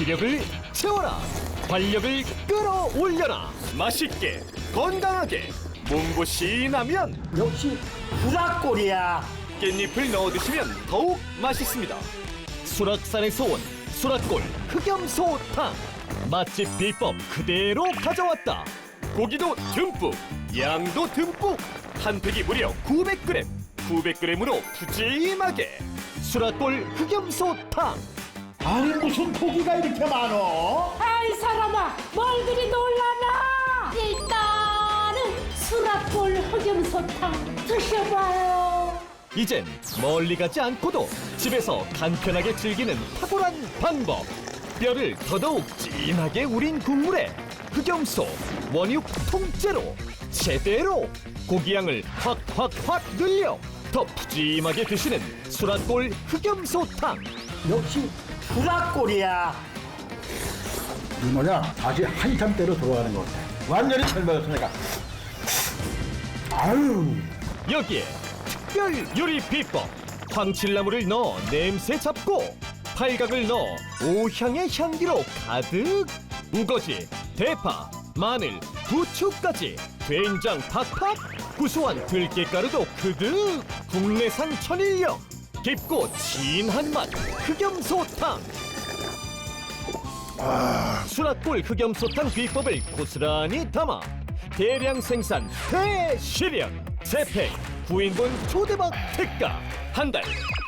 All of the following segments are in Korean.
기력을 채워라 활력을 끌어올려라 맛있게 건강하게 몸보신 하면 역시 불락골이야. 깻잎을 넣어 드시면 더욱 맛있습니다. 수락산에서 온 수락골 흑염소탕 맛집 비법 그대로 가져왔다 고기도 듬뿍, 양도 듬뿍. 한 팩이 무려 900g. 900g으로 푸짐하게. 수락골 흑염소탕 아니 무슨 고기가 이렇게 많어? 아이 사람아 뭘 그리 놀라나? 일단은 수락골 흑염소탕 드셔봐요. 이젠 멀리 가지 않고도 집에서 간편하게 즐기는 탁월한 방법. 뼈를 더더욱 진하게 우린 국물에 흑염소 원육 통째로 제대로 고기양을 확확확 늘려 더 푸짐하게 드시는 수락골 흑염소탕 역시 불락골이야. 이 뭐냐 아직 한참 때로 들어가는 것 같아. 완전히 젊어졌으니까. 아유. 여기에 특별 요리 비법 황칠나무를 넣어 냄새 잡고 팔각을 넣어 오향의 향기로 가득 우거지 대파 마늘 부추까지 된장 팍팍 구수한 들깨가루도 그득 국내산 천일염 깊고 진한 맛 흑염소탕 수락골 흑염소탕 비법을 고스란히 담아 대량 생산 대실현 재팩 9인분 초대박 특가 한 달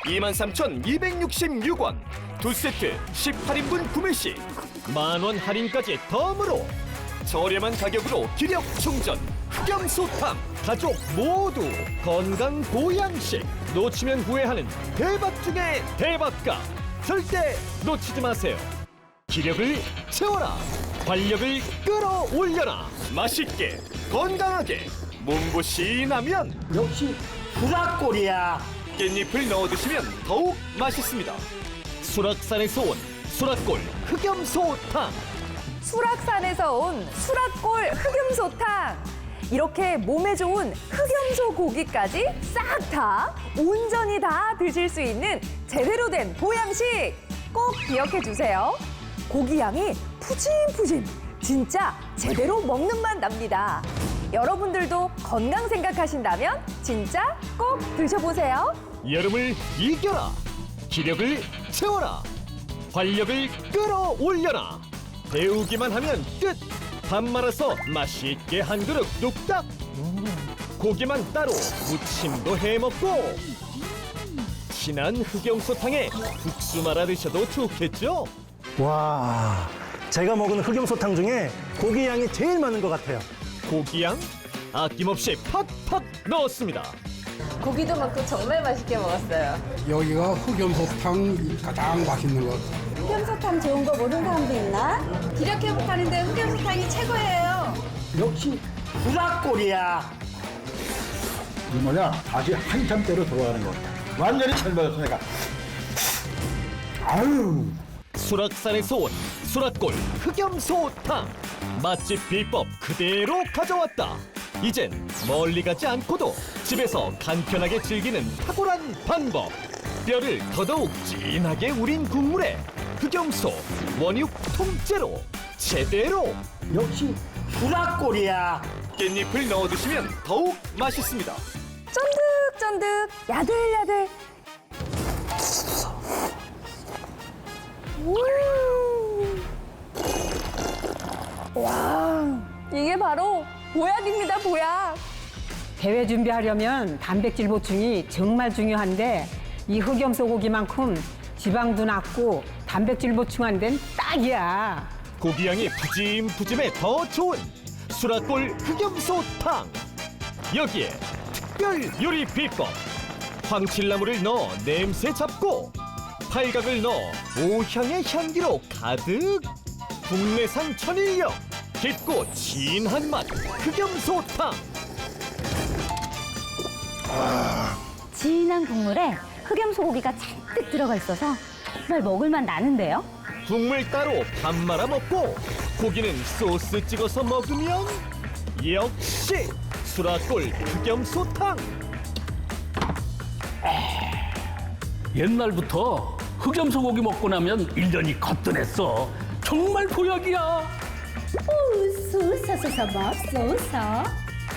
23,266원. 두 세트 18인분 구매 시 만 원 할인까지 덤으로 저렴한 가격으로 기력 충전. 흑염소탕. 가족 모두 건강 보양식 놓치면 후회하는 대박 중의 대박가 절대 놓치지 마세요 기력을 채워라 활력을 끌어올려라 맛있게 건강하게 몸보신하면 역시 불락골이야. 깻잎을 넣어 드시면 더욱 맛있습니다. 수락산에서 온 수락골 흑염소탕 수락산에서 온 수락골 흑염소탕. 이렇게 몸에 좋은 흑염소 고기까지 싹 다 온전히 다 드실 수 있는 제대로 된 보양식 꼭 기억해 주세요. 고기 양이 푸짐푸짐 진짜 제대로 먹는 맛 납니다. 여러분들도 건강 생각하신다면 진짜 꼭 드셔보세요. 여름을 이겨라 기력을 채워라 활력을 끌어올려라 데우기만 하면 끝 밥 말아서 맛있게 한 그릇 뚝딱. 고기만 따로 무침도 해먹고. 진한 흑염소탕에 국수 말아 드셔도 좋겠죠? 와, 제가 먹은 흑염소탕 중에 고기 양이 제일 많은 것 같아요. 고기양 아낌없이 팍팍 넣었습니다 고기도 많고 정말 맛있게 먹었어요. 여기가 흑염소탕 가장 맛있는 것 같아요. 흑염소탕 좋은 거 모르는 사람도 있나? 기력 회복하는데 흑염소탕이 최고예요. 역시 불락골이야. 이 뭐냐 아직 한참 때로 들어가는 것 같아. 완전히 젊어졌으니까. 아유. 수락산에서 온 수락골 흑염소탕 맛집 비법 그대로 가져왔다 이젠 멀리 가지 않고도 집에서 간편하게 즐기는 탁월한 방법 뼈를 더더욱 진하게 우린 국물에 흑염소 원육 통째로 제대로 역시 불락골이야. 깻잎을 넣어 드시면 더욱 맛있습니다. 쫀득쫀득 야들야들. 음. 와, 이게 바로 보약입니다, 보약. 대회 준비하려면 단백질 보충이 정말 중요한데 이 흑염 소 고기만큼 지방도 낮고 단백질 보충한 데는 딱이야. 고기 양이 푸짐푸짐해 더 좋은 수라골 흑염소탕 여기에 특별 요리 비법 황칠나무를 넣어 냄새 잡고 팔각을 넣어 오향의 향기로 가득 국내산 천일염 깊고 진한 맛 흑염소탕 진한 국물에 흑염소 고기가 잔뜩 들어가 있어서 정말 먹을만 나는데요. 국물 따로 밥 말아 먹고 고기는 소스 찍어서 먹으면 역시 수라골 흑염소탕 옛날부터 흑염소 고기 먹고 나면 일년이 거뜬했어. 정말 보약이야. 우수서서서 맙소서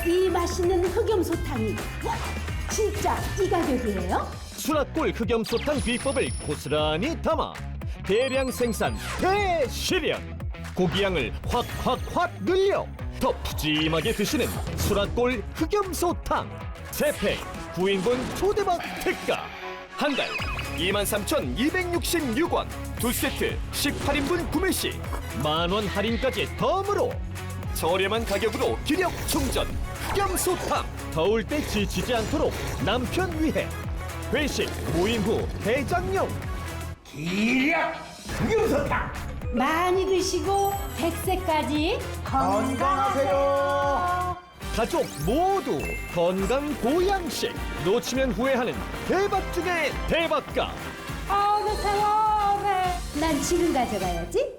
이 맛있는 흑염소탕이 와, 진짜 이 가격이에요? 수라골 흑염소탕 비법을 고스란히 담아 대량 생산 대실현 고기양을 확확확 늘려 더 푸짐하게 드시는 수라골 흑염소탕. 재팩 9인분 초대박 특가. 한달 23,266원. 두 세트 18인분 구매 시 만 원 할인까지 덤으로. 저렴한 가격으로 기력 충전 흑염소탕. 더울 때 지치지 않도록 남편 위해 회식 모임 후 대장용. 기력 흑염소탕 많이 드시고 100세까지 건강하세요. 가족 모두 건강 보양식 놓치면 후회하는 대박 중의 대박가. 어느 세월에 난 지금 가져가야지